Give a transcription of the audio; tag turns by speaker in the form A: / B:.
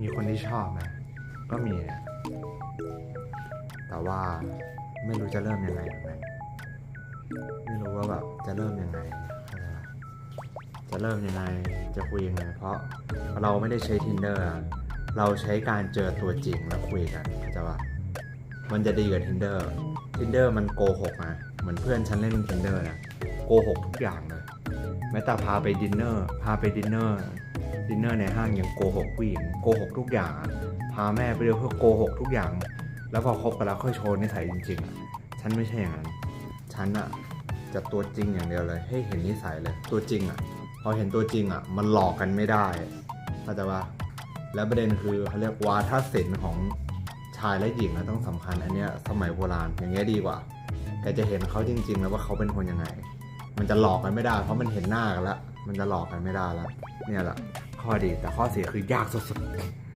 A: มีคนที่ชอบไหมก็มีนะแต่ว่าไม่รู้จะเริ่มยังไงหมือนกันไม่รู้ว่าแบบจะเริ่มยังไง จะเริ่มยังไง จะคุยยังไง เพราะเราไม่ได้ใช้ tinder เราใช้การเจอตัวจริงแล้วคุยกันเข้าใจปะมันจะดีกว่า tinder tinder มันโกหกนะเหมือนเพื่อนฉันเล่น tinder นะโกหกทุกอย่างเลยแม้แต่พาไปดินเนอร์ พาไปดินเนอร์ ดินเนอร์ในห้างยังโกหกผู้หญิงโกหกทุกอย่างอะพาแม่ไปเดียวเพื่อโกหกทุกอย่าง แล้วพอคบกันแล้วค่อยโชว์นิสัยจริงๆอะฉันไม่ใช่อย่างนั้น ฉันอะจะตัวจริงอย่างเดียวเลย ให้เห็นนิสัยเลย ตัวจริงอะพอเห็นตัวจริงอะมันหลอกกันไม่ได้เข้าใจปะแล้วประเด็นคือเขาเรียกวาทศิลป์ของชายและหญิงอะต้องสำคัญ อันเนี้ยสมัยโบราณอย่างเงี้ยดีกว่าแกจะเห็นเขาจริง ๆ แล้วว่าเขาเป็นคนยังไง มันจะหลอกกันไม่ได้ เพราะมันเห็นหน้ากันแล้ว มันจะหลอกกันไม่ได้แล้ว เนี่ยแหละข้อดีแต่ข้อเสียคือยากสุด